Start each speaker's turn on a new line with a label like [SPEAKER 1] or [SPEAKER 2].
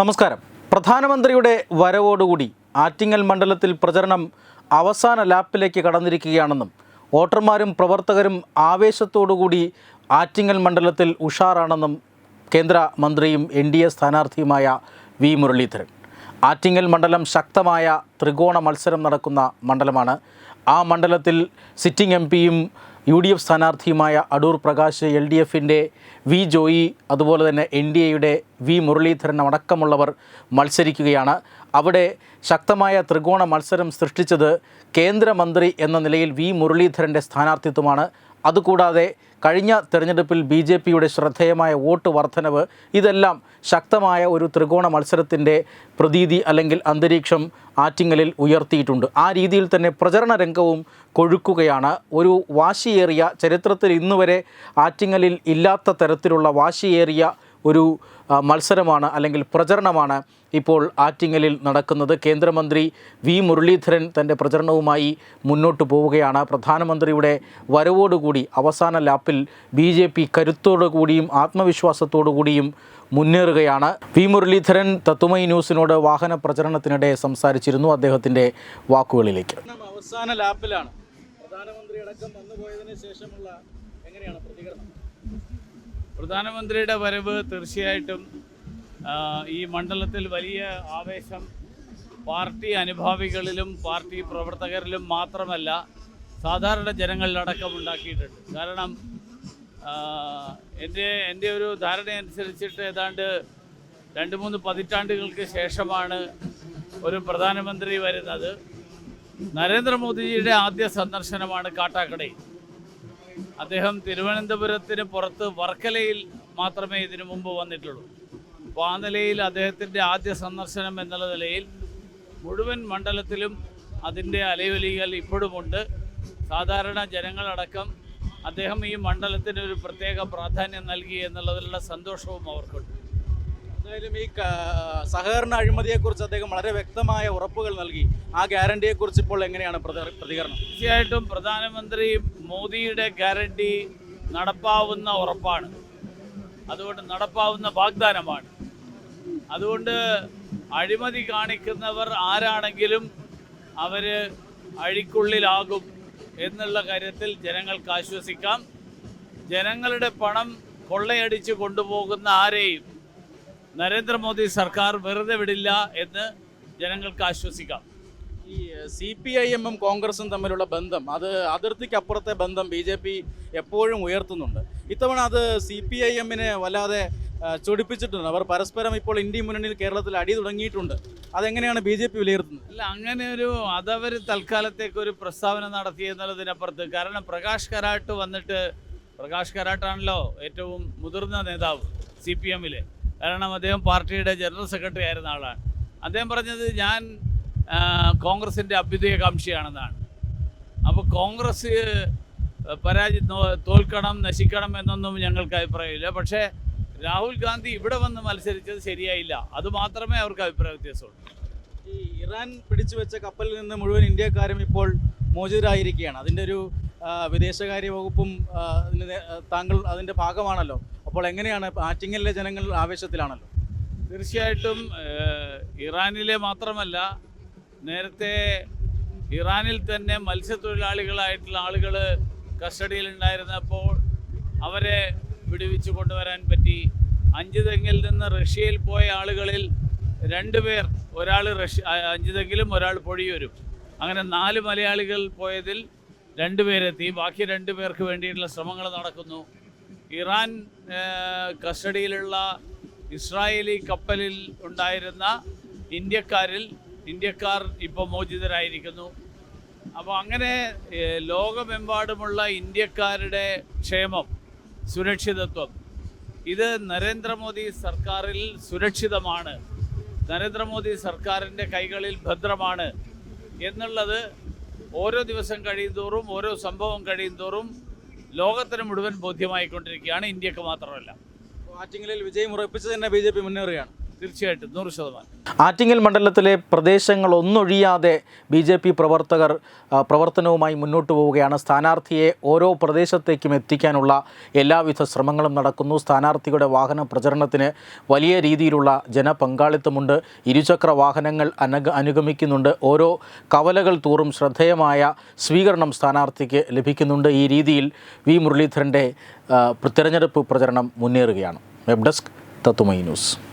[SPEAKER 1] നമസ്കാരം. പ്രധാനമന്ത്രിയുടെ വരവോടുകൂടി ആറ്റിങ്ങൽ മണ്ഡലത്തിൽ പ്രചരണം അവസാന ലാപ്പിലേക്ക് കടന്നിരിക്കുകയാണെന്നും വോട്ടർമാരും പ്രവർത്തകരും ആവേശത്തോടുകൂടി ആറ്റിങ്ങൽ മണ്ഡലത്തിൽ ഉഷാറാണെന്നും കേന്ദ്ര മന്ത്രിയും എൻ ഡി എ സ്ഥാനാർത്ഥിയുമായ വി മുരളീധരൻ. ആറ്റിങ്ങൽ മണ്ഡലം ശക്തമായ ത്രികോണ മത്സരം നടക്കുന്ന മണ്ഡലമാണ് ആ മണ്ഡലത്തിൽ സിറ്റിംഗ് എം പിയും യു ഡി എഫ് സ്ഥാനാർത്ഥിയുമായ അടൂർ പ്രകാശ് എൽ ഡി എഫിന്റെ വി ജോയി അതുപോലെ തന്നെ എൻ ഡി എയുടെ വി മുരളീധരൻ അടക്കമുള്ളവർ മത്സരിക്കുകയാണ്. അവിടെ ശക്തമായ ത്രികോണ മത്സരം സൃഷ്ടിച്ചത് കേന്ദ്രമന്ത്രി എന്ന നിലയിൽ വി മുരളീധരന്റെ സ്ഥാനാർത്ഥിത്വമാണ്. അതുകൂടാതെ കഴിഞ്ഞ തെരഞ്ഞെടുപ്പിൽ ബി ജെ പിയുടെ ശ്രദ്ധേയമായ വോട്ട് വർധനവ് ഇതെല്ലാം ശക്തമായ ഒരു ത്രികോണ മത്സരത്തിന്റെ പ്രതീതി അല്ലെങ്കിൽ അന്തരീക്ഷം ആറ്റിങ്ങലിൽ ഉയർത്തിയിട്ടുണ്ട്. ആ രീതിയിൽ തന്നെ പ്രചരണ രംഗവും കൊഴുക്കുകയാണ്. ഒരു വാശിയേറിയ ചരിത്രത്തിൽ ഇന്നുവരെ ആറ്റിങ്ങലിൽ ഇല്ലാത്ത തരത്തിലുള്ള വാശിയേറിയ ഒരു മത്സരമാണ് അല്ലെങ്കിൽ പ്രചരണമാണ് ഇപ്പോൾ ആറ്റിങ്ങലിൽ നടക്കുന്നത്. കേന്ദ്രമന്ത്രി വി. മുരളീധരൻ തന്റെ പ്രചരണവുമായി മുന്നോട്ട് പോവുകയാണ്. പ്രധാനമന്ത്രിയുടെ വരവോടുകൂടി അവസാന ലാപ്പിൽ ബി ജെ പി കരുത്തോടുകൂടിയും ആത്മവിശ്വാസത്തോടുകൂടിയും മുന്നേറുകയാണ്. വി. മുരളീധരൻ തത്തുമൈ ന്യൂസിനോട് വാഹന പ്രചരണത്തിനിടെ സംസാരിച്ചിരുന്നു അദ്ദേഹത്തിന്റെ വാക്കുകളിലേക്ക്. അവസാന ലാപ്പിലാണ്. പ്രധാനമന്ത്രി അടക്കം വന്നുപോയതിനു ശേഷമുള്ള എങ്ങനെയാണ് പ്രതികരണം?
[SPEAKER 2] പ്രധാനമന്ത്രിയുടെ വരവ് തീർച്ചയായിട്ടും ഈ മണ്ഡലത്തിൽ വലിയ ആവേശം പാർട്ടി അനുഭാവികളിലും പാർട്ടി പ്രവർത്തകരിലും മാത്രമല്ല സാധാരണ ജനങ്ങളിലടക്കം ഉണ്ടാക്കിയിട്ടുണ്ട്. കാരണം എന്റെ എന്റെ ഒരു ധാരണയനുസരിച്ചിട്ട് ഏതാണ്ട് രണ്ട് മൂന്ന് പതിറ്റാണ്ടുകൾക്ക് ശേഷമാണ് ഒരു പ്രധാനമന്ത്രി വരുന്നത്. നരേന്ദ്രമോദിജിയുടെ ആദ്യ സന്ദർശനമാണ് കാട്ടാക്കടയിൽ. അദ്ദേഹം തിരുവനന്തപുരത്തിന് പുറത്ത് വർക്കലയിൽ മാത്രമേ ഇതിനു മുമ്പ് വന്നിട്ടുള്ളൂ. അപ്പോൾ ആ നിലയിൽ അദ്ദേഹത്തിന്റെ ആദ്യ സന്ദർശനം എന്നുള്ള നിലയിൽ മുഴുവൻ മണ്ഡലത്തിലും അതിന്റെ അലയൊലികൾ ഇപ്പോഴുമുണ്ട്. സാധാരണ ജനങ്ങളടക്കം അദ്ദേഹം ഈ മണ്ഡലത്തിന് ഒരു പ്രത്യേക പ്രാധാന്യം നൽകി എന്നുള്ളതിലുള്ള സന്തോഷവും അവർക്കുണ്ട്.
[SPEAKER 1] എന്തായാലും ഈ സഹകരണ അഴിമതിയെക്കുറിച്ച് അദ്ദേഹം വളരെ വ്യക്തമായ ഉറപ്പുകൾ നൽകി. ആ ഗ്യാരണ്ടിയെക്കുറിച്ച് ഇപ്പോൾ എങ്ങനെയാണ് പ്രതികരണം?
[SPEAKER 2] തീർച്ചയായിട്ടും പ്രധാനമന്ത്രി മോദിയുടെ ഗ്യാരണ്ടി നടപ്പാവുന്ന ഉറപ്പാണ്. അതുകൊണ്ട് നടപ്പാവുന്ന വാഗ്ദാനമാണ്. അതുകൊണ്ട് അഴിമതി കാണിക്കുന്നവർ ആരാണെങ്കിലും അവർ അഴിക്കുള്ളിലാകും എന്നുള്ള കാര്യത്തിൽ ജനങ്ങൾക്ക് ആശ്വസിക്കാം. ജനങ്ങളുടെ പണം കൊള്ളയടിച്ച് കൊണ്ടുപോകുന്ന ആരെയും നരേന്ദ്രമോദി സർക്കാർ വെറുതെ വിടില്ല എന്ന് ജനങ്ങൾക്ക് ആശ്വസിക്കാം.
[SPEAKER 1] ഈ സി പി ഐ എമ്മും കോൺഗ്രസും തമ്മിലുള്ള ബന്ധം അത് അതിർത്തിക്കപ്പുറത്തെ ബന്ധം ബി ജെ പി എപ്പോഴും ഉയർത്തുന്നുണ്ട്. ഇത്തവണ അത് സി പി ഐ എമ്മിനെ വല്ലാതെ ചൊടിപ്പിച്ചിട്ടുണ്ട്. അവർ പരസ്പരം ഇപ്പോൾ ഇന്ത്യ മുന്നണിയിൽ കേരളത്തിൽ അടി തുടങ്ങിയിട്ടുണ്ട്. അതെങ്ങനെയാണ് ബി ജെ പി വിലയിരുത്തുന്നത്?
[SPEAKER 2] അല്ല അങ്ങനെ ഒരു അതവർ തൽക്കാലത്തേക്ക് ഒരു പ്രസ്താവന നടത്തി എന്നുള്ളതിനപ്പുറത്ത് കാരണം പ്രകാശ് കരാട്ട് വന്നിട്ട് പ്രകാശ് കരാട്ടാണല്ലോ ഏറ്റവും മുതിർന്ന നേതാവ് സി പി എമ്മിലെ. കാരണം അദ്ദേഹം പാർട്ടിയുടെ ജനറൽ സെക്രട്ടറി ആയിരുന്ന ആളാണ്. അദ്ദേഹം പറഞ്ഞത് ഞാൻ കോൺഗ്രസിന്റെ അഭ്യുദയകാംക്ഷിയാണെന്നാണ്. അപ്പോൾ കോൺഗ്രസ് പരാജയ തോൽക്കണം നശിക്കണം എന്നൊന്നും ഞങ്ങൾക്ക് അഭിപ്രായമില്ല. പക്ഷേ രാഹുൽ ഗാന്ധി ഇവിടെ വന്ന് മത്സരിച്ചത് ശരിയായില്ല. അതുമാത്രമേ അവർക്ക് അഭിപ്രായ വ്യത്യാസമുള്ളൂ.
[SPEAKER 1] ഈ ഇറാൻ പിടിച്ചു വെച്ച കപ്പലിൽ നിന്ന് മുഴുവൻ ഇന്ത്യക്കാരും ഇപ്പോൾ മോചിതരായിരിക്കുകയാണ്. അതിന്റെ ഒരു വിദേശകാര്യ വകുപ്പും താങ്കൾ അതിന്റെ ഭാഗമാണല്ലോ. അപ്പോൾ എങ്ങനെയാണ് ആറ്റിങ്ങലിലെ ജനങ്ങൾ ആവേശത്തിലാണല്ലോ?
[SPEAKER 2] തീർച്ചയായിട്ടും ഇറാനിലെ മാത്രമല്ല നേരത്തെ ഇറാനിൽ തന്നെ മത്സ്യത്തൊഴിലാളികളായിട്ടുള്ള ആളുകൾ കസ്റ്റഡിയിൽ ഉണ്ടായിരുന്നപ്പോൾ അവരെ വിടുവിച്ച് കൊണ്ടുവരാൻ പറ്റി. അഞ്ച് തെങ്ങിൽ നിന്ന് റഷ്യയിൽ പോയ ആളുകളിൽ രണ്ടുപേർ ഒരാൾ റഷ്യ അഞ്ചുതെങ്കിലും ഒരാൾ പൊഴിയൂരും. അങ്ങനെ നാല് മലയാളികൾ പോയതിൽ രണ്ടുപേരെത്തി ബാക്കി രണ്ടു പേർക്ക് വേണ്ടിയിട്ടുള്ള ശ്രമങ്ങൾ നടക്കുന്നു. ഇറാൻ കസ്റ്റഡിയിലുള്ള ഇസ്രായേലി കപ്പലിൽ ഉണ്ടായിരുന്ന ഇന്ത്യക്കാരിൽ ഇന്ത്യക്കാർ ഇപ്പോൾ മോചിതരായിരിക്കുന്നു. അപ്പോൾ അങ്ങനെ ലോകമെമ്പാടുമുള്ള ഇന്ത്യക്കാരുടെ ക്ഷേമം സുരക്ഷിതത്വം ഇത് നരേന്ദ്രമോദി സർക്കാരിൽ സുരക്ഷിതമാണ്. നരേന്ദ്രമോദി സർക്കാരിന്റെ കൈകളിൽ ഭദ്രമാണ് എന്നുള്ളത് ഓരോ ദിവസം കഴിയുന്തോറും ഓരോ സംഭവം കഴിയുന്തോറും ലോകത്തിന് മുഴുവൻ ബോധ്യമായിക്കൊണ്ടിരിക്കുകയാണ് ഇന്ത്യയ്ക്ക് മാത്രമല്ല.
[SPEAKER 1] ആറ്റിങ്ങലിൽ വിജയം ഉറപ്പിച്ച് തന്നെ ബി ജെ പി മുന്നേറുകയാണ്.
[SPEAKER 2] തീർച്ചയായിട്ടും. നൂറ് ശതമാനം.
[SPEAKER 1] ആറ്റിങ്ങൽ മണ്ഡലത്തിലെ പ്രദേശങ്ങൾ ഒന്നൊഴിയാതെ ബി ജെ പി പ്രവർത്തകർ പ്രവർത്തനവുമായി മുന്നോട്ട് പോവുകയാണ്. സ്ഥാനാർത്ഥിയെ ഓരോ പ്രദേശത്തേക്കും എത്തിക്കാനുള്ള എല്ലാവിധ ശ്രമങ്ങളും നടക്കുന്നു. സ്ഥാനാർത്ഥിയുടെ വാഹന പ്രചരണത്തിന് വലിയ രീതിയിലുള്ള ജനപങ്കാളിത്തമുണ്ട്. ഇരുചക്ര വാഹനങ്ങൾ അനഗ അനുഗമിക്കുന്നുണ്ട്. ഓരോ കവലകൾ തോറും ശ്രദ്ധേയമായ സ്വീകരണം സ്ഥാനാർത്ഥിക്ക് ലഭിക്കുന്നുണ്ട്. ഈ രീതിയിൽ വി. മുരളീധരന്റെ തിരഞ്ഞെടുപ്പ് പ്രചരണം മുന്നേറുകയാണ്. വെബ് ഡെസ്ക് തത്തുമൈ ന്യൂസ്.